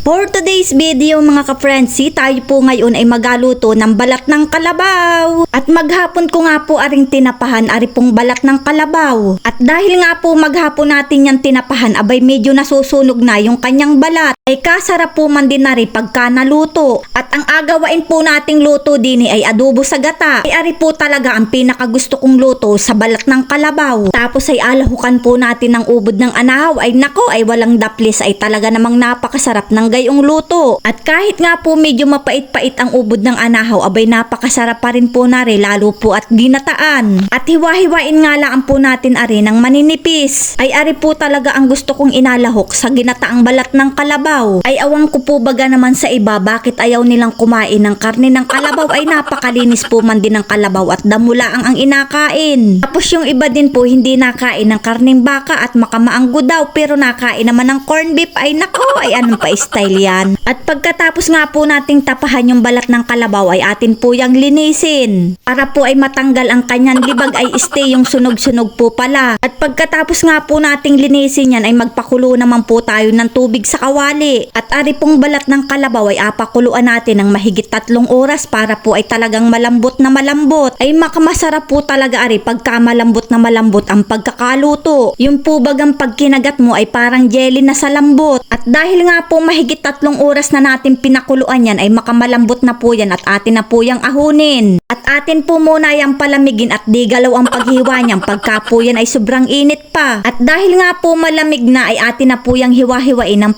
For today's video mga ka-friendsi, tayo po ngayon ay magaluto ng balat ng kalabaw. At maghapon ko nga po aring tinapahan ari pong balat ng kalabaw. At dahil nga po maghapon natin yan tinapahan, abay medyo nasusunog na yung kanyang balat. Ay kasarap po man din na pagka naluto. At ang agawain po nating luto din ay adobo sa gata. Ay ari po talaga ang pinakagusto kong luto sa balat ng kalabaw. Tapos ay alahukan po natin ng ubod ng anahaw. Ay nako ay walang daplis ay talaga namang napakasarap ng gayong luto. At kahit nga po medyo mapait-pait ang ubod ng anahaw, abay napakasarap pa rin po na rin lalo po at ginataan. At hiwa-hiwain nga lang po natin ari ng maninipis. Ay ari po talaga ang gusto kong inalahok sa ginataang balat ng kalabaw. Ay awang ko po baga naman sa iba bakit ayaw nilang kumain ng karne ng kalabaw ay napakalinis po man din ng kalabaw at damulaang ang inakain. Tapos yung iba din po hindi nakain ng karning baka at makamaanggo daw pero nakain naman ng corn beef ay nako ay anong pa style yan. At pagkatapos nga po nating tapahan yung balat ng kalabaw ay atin po yung linisin. Para po ay matanggal ang kanyang libag ay stay yung sunog-sunog po pala. At pagkatapos nga po nating linisin yan ay magpakulo naman po tayo ng tubig sa kawali. At ari pong balat ng kalabaw ay apakuluan natin ng mahigit tatlong oras para po ay talagang malambot na malambot. Ay makamasarap po talaga ari pagka malambot na malambot ang pagkakaluto. Yung po bagang pagkinagat mo ay parang jelly na sa lambot. At dahil nga po mahigit tatlong oras na natin pinakuluan yan ay makamalambot na po yan at atin na po yung ahunin. At atin po muna yung palamigin at di galaw ang paghiwa niyan pagka po yan ay sobrang init pa. At dahil nga po malamig na ay atin na po yung hiwa-hiwain ng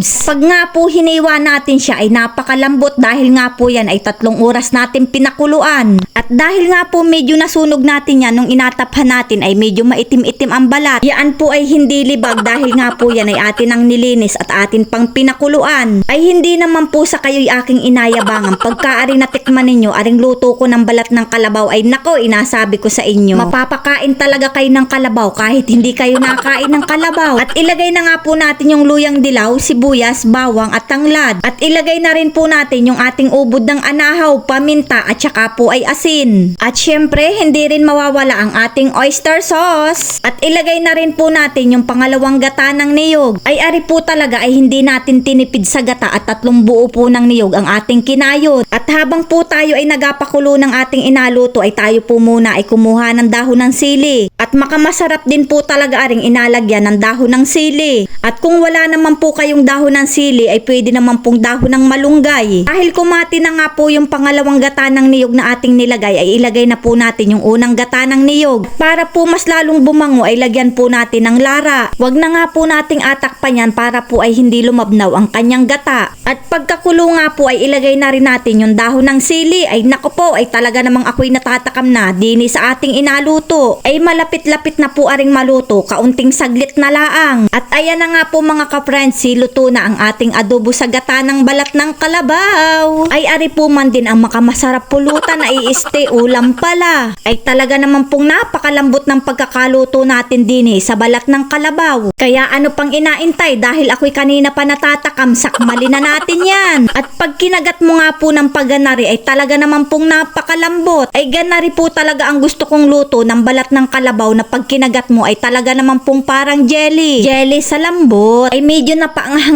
pa-cubes. Pag nga po hiniwa natin siya ay napakalambot dahil nga po yan ay tatlong oras natin pinakuluan. At dahil nga po medyo nasunog natin yan nung inataphan natin ay medyo maitim-itim ang balat. Yan po ay hindi libag dahil nga po yan ay atin ang nilinis at atin pang pinakuluan. Ay hindi naman po sa kayo'y aking inayabangan pagkaari natikman ninyo aring luto ko ng balat ng kalabaw ay nako inasabi ko sa inyo. Mapapakain talaga kayo ng kalabaw kahit hindi kayo nakain ng kalabaw. At ilagay na nga po natin yung luyang dilaw, sibuyas, bawang at tanglad. At ilagay na rin po natin yung ating ubod ng anahaw, paminta at saka po ay asin. At syempre hindi rin mawawala ang ating oyster sauce. At ilagay na rin po natin yung pangalawang gata ng niyog. Ay ari po talaga ay hindi natin tinipid sa gata at tatlong buo po ng niyog ang ating kinayod. At habang po tayo ay nagapakulo ng ating inaluto ay tayo po muna ay kumuha ng dahon ng sili. At makamasarap din po talaga aring inalagyan ng dahon ng sili. At kung wala naman po kayong dahon ng sili ay pwede naman pong dahon ng malunggay. Dahil kumati na nga po yung pangalawang gata ng niyog na ating nilagay ay ilagay na po natin yung unang gata ng niyog. Para po mas lalong bumango ay lagyan po natin ng lara. Wag na nga po nating atakpan yan para po ay hindi lumabnaw ang kanyang gata. At pagkakulo nga po ay ilagay na rin natin yung dahon ng sili. Ay nako po ay talaga namang ako'y natatakam na dini sa ating inaluto. Ay malapit-lapit na po aring maluto, kaunting saglit na laang. At ayan na nga po mga ka-friendsi, luto na ang ating adobo sa gata ng balat ng kalabaw. Ay ari po man din ang makamasarap pulutan ay iste ulam pala. Ay talaga naman pong napakalambot ng pagkakaluto natin din eh, sa balat ng kalabaw. Kaya ano pang inaintay dahil ako'y kanina pa natatakam sakmali na natin yan. At pag kinagat mo nga po ng pagganari ay talaga naman pong napakalambot. Ay ganari po talaga ang gusto kong luto ng balat ng kalabaw na pag kinagat mo ay talaga naman pong parang jelly. Jelly sa lambot. Ay medyo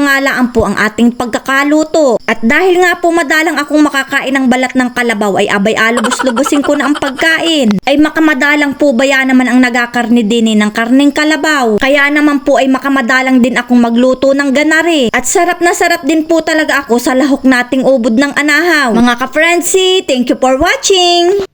napaanghangalaan po ang ating pagkakaluto. At dahil nga po madalang akong makakain ng balat ng kalabaw ay abay alubos-lubusin ko na ang pagkain. Ay makamadalang po ba yan naman ang nagakarni din eh ng karning kalabaw. Kaya naman po ay makamadalang din akong magluto ng ganari. At sarap na sarap din po talaga ako sa lahok nating ubod ng anahaw. Mga ka-friendsi, thank you for watching!